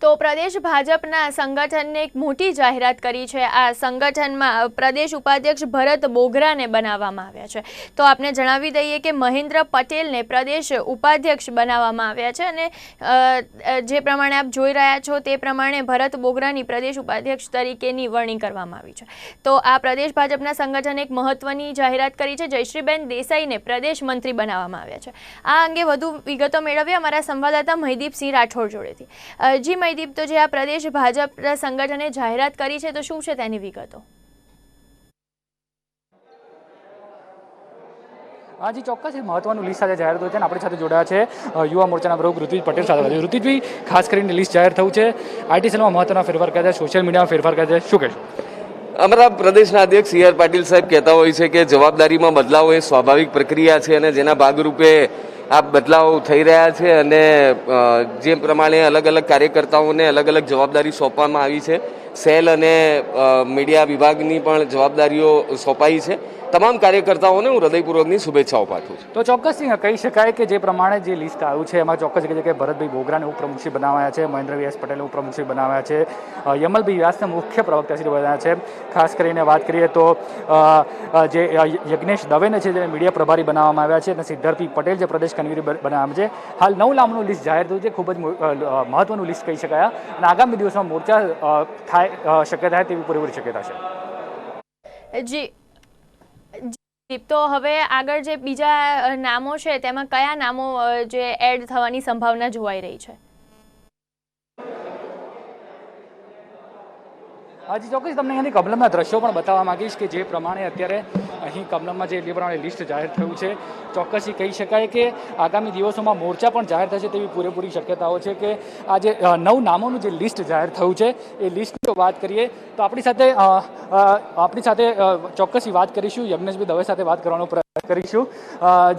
તો પ્રદેશ ભાજપના સંગઠનને એક મોટી જાહેરાત કરી છે. આ સંગઠનમાં પ્રદેશ ઉપાધ્યક્ષ ભરત બોગરાને બનાવવામાં આવ્યા છે. તો આપને જણાવી દઈએ કે મહેન્દ્ર પટેલને પ્રદેશ ઉપાધ્યક્ષ બનાવવામાં આવ્યા છે અને જે પ્રમાણે આપ જોઈ રહ્યા છો તે પ્રમાણે ભરત બોગરાની પ્રદેશ ઉપાધ્યક્ષ તરીકેની વરણી કરવામાં આવી છે. તો આ પ્રદેશ ભાજપના સંગઠને એક મહત્વની જાહેરાત કરી છે. જયશ્રીબેન દેસાઈને પ્રદેશ મંત્રી બનાવવામાં આવ્યા છે. આ અંગે વધુ વિગતો મેળવીએ અમારા સંવાદદાતા મહિદીપસિંહ રાઠોડ જોડેથી. જી મહિદીપ તો જે આ પ્રદેશ ભાજપ સંગઠને જાહેરાત કરી છે તો શું છે તેની વિગતો? હાજી ચોક્કસ. એ મહત્વનું લિસ્ટ સાથે જાહેર થયું છે અને આપણી સાથે જોડાયા છે યુવા મોરચાના પ્રમુખ ઋત્વિજ પટેલ સાથે ઋત્વિજભાઈ ખાસ કરીને લિસ્ટ જાહેર થયું છે. આઈટી સેલમાં મહત્વના ફેરફાર કર્યા છે? સોશિયલ મીડિયામાં ફેરફાર કર્યા છે? શું કહેશો? અમારા પ્રદેશના અધ્યક્ષ સી આર પાટીલ સાહેબ કહેતા હોય છે કે જવાબદારીમાં બદલાવ એ સ્વાભાવિક પ્રક્રિયા છે અને જેના ભાગરૂપે આ બદલાવ થઈ રહ્યા છે અને જે પ્રમાણે અલગ અલગ કાર્યકર્તાઓને અલગ અલગ જવાબદારી સોંપવામાં આવી છે. સેલ અને મીડિયા વિભાગની પણ જવાબદારીઓ સોંપાઈ છે. તમામ કાર્યકર્તાઓને હું હૃદયપૂર્વકની શુભેચ્છાઓ પાઠવું છું. તો ચોક્કસ કહી શકાય કે જે પ્રમાણે જે લિસ્ટ આવ્યું છે, એમાં ચોક્કસ કે ભરતભાઈ બોગરાને ઉપપ્રમુખશ્રી બનાવ્યા છે મહેન્દ્રભાઈ વ્યાસ પટેલને ઉપપ્રમુખશ્રી બનાવ્યા છે યમલભાઈ વ્યાસને મુખ્ય પ્રવક્તાશ્રી બનાવ્યા છે. ખાસ કરીને વાત કરીએ તો જે યજ્ઞેશ દવેને છે જે મીડિયા પ્રભારી બનાવવામાં આવ્યા છે, અને સિદ્ધાર્થભાઈ પટેલ જે પ્રદેશ કન્વીનર બનાવવામાં છે. હાલ નવ નામનું લિસ્ટ જાહેર થયું છે. ખૂબ જ મહત્વનું લિસ્ટ કહી શકાય અને આગામી દિવસમાં મોરચા થાય શક્યતા શક્ય થાય તેવી પૂરેપૂરી શક્યતા છે. જી, તો હવે આગળ જે બીજા નામો છે તેમાં કયા નામો જે એડ થવાની સંભાવના જોવાઈ રહી છે? હાજી ચોક્કસ તમને અહીંયાથી કમલમના દ્રશ્યો પણ બતાવવા માંગીશ કે જે પ્રમાણે અત્યારે અહીં કમલમમાં જે પ્રમાણે લિસ્ટ જાહેર થયું છે. ચોક્કસથી કહી શકાય કે આગામી દિવસોમાં મોરચા પણ જાહેર થશે તેવી પૂરેપૂરી શક્યતાઓ છે કે આ જે નવ નામોનું જે લિસ્ટ જાહેર થયું છે એ લિસ્ટની વાત કરીએ તો આપણી સાથે આપણી સાથે ચોક્કસથી વાત કરીશું યજ્ઞેશભાઈ દવે સાથે વાત કરવાનો પ્રયત્ન કરીશું.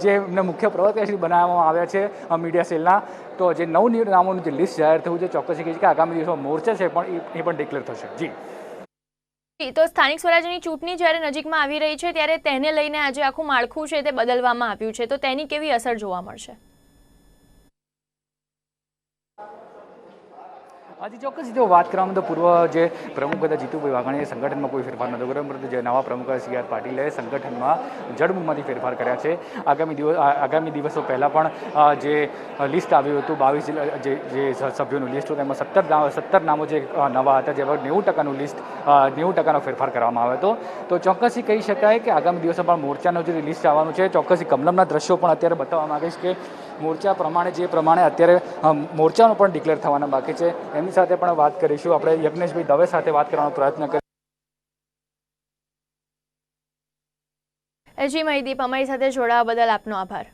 જે એમને મુખ્ય પ્રવક્તાશ્રી બનાવવામાં આવ્યા છે મીડિયા સેલના તો જે નવ નામોનું જે લિસ્ટ જાહેર થયું છે છે કે આગામી દિવસમાં મોરચા છે પણ એ પણ ડિક્લેર થશે. જી, તો સ્થાનિક સ્વરાજ્યની ચૂંટણી જ્યારે નજીકમાં આવી રહી છે, ત્યારે તેને લઈને આજે આખું માળખું છે તે બદલવામાં આવ્યું છે. તો તેની કેવી અસર જોવા મળશે? આજે ચોક્કસ જો વાત કરવામાં તો પૂર્વ જે પ્રમુખ હતા જીતુભાઈ વાઘાણીએ સંગઠનમાં કોઈ ફેરફાર નહોતો કર્યો, પરંતુ જે નવા પ્રમુખ સી આર પાટીલે સંગઠનમાં જડમૂળમાંથી ફેરફાર કર્યા છે. આગામી દિવસ આગામી દિવસો પહેલાં પણ જે લિસ્ટ આવ્યું હતું, બાવીસ જે જે સભ્યોનું લિસ્ટ હતું, એમાં સત્તર નામ સત્તર નામો જે નવા હતા, જેમાં નેવું ટકાનું લિસ્ટ નેવું ટકાનો ફેરફાર કરવામાં આવ્યો હતો. તો ચોક્કસથી કહી શકાય કે આગામી દિવસો પણ મોરચાનું જે લિસ્ટ આવવાનું છે ચોક્કસથી કમલમના દ્રશ્યો પણ અત્યારે બતાવવા માગીશ કે મોરચા પ્રમાણે જે પ્રમાણે અત્યારે મોરચાનો પણ ડિક્લેર થવાના બાકી છે. એમની સાથે પણ વાત કરીશું. આપણે યજ્ઞેશભાઈ દવે સાથે વાત કરવાનો પ્રયત્ન કરીશું. જી મહિદીપ, અમારી સાથે જોડાવા બદલ આપનો આભાર.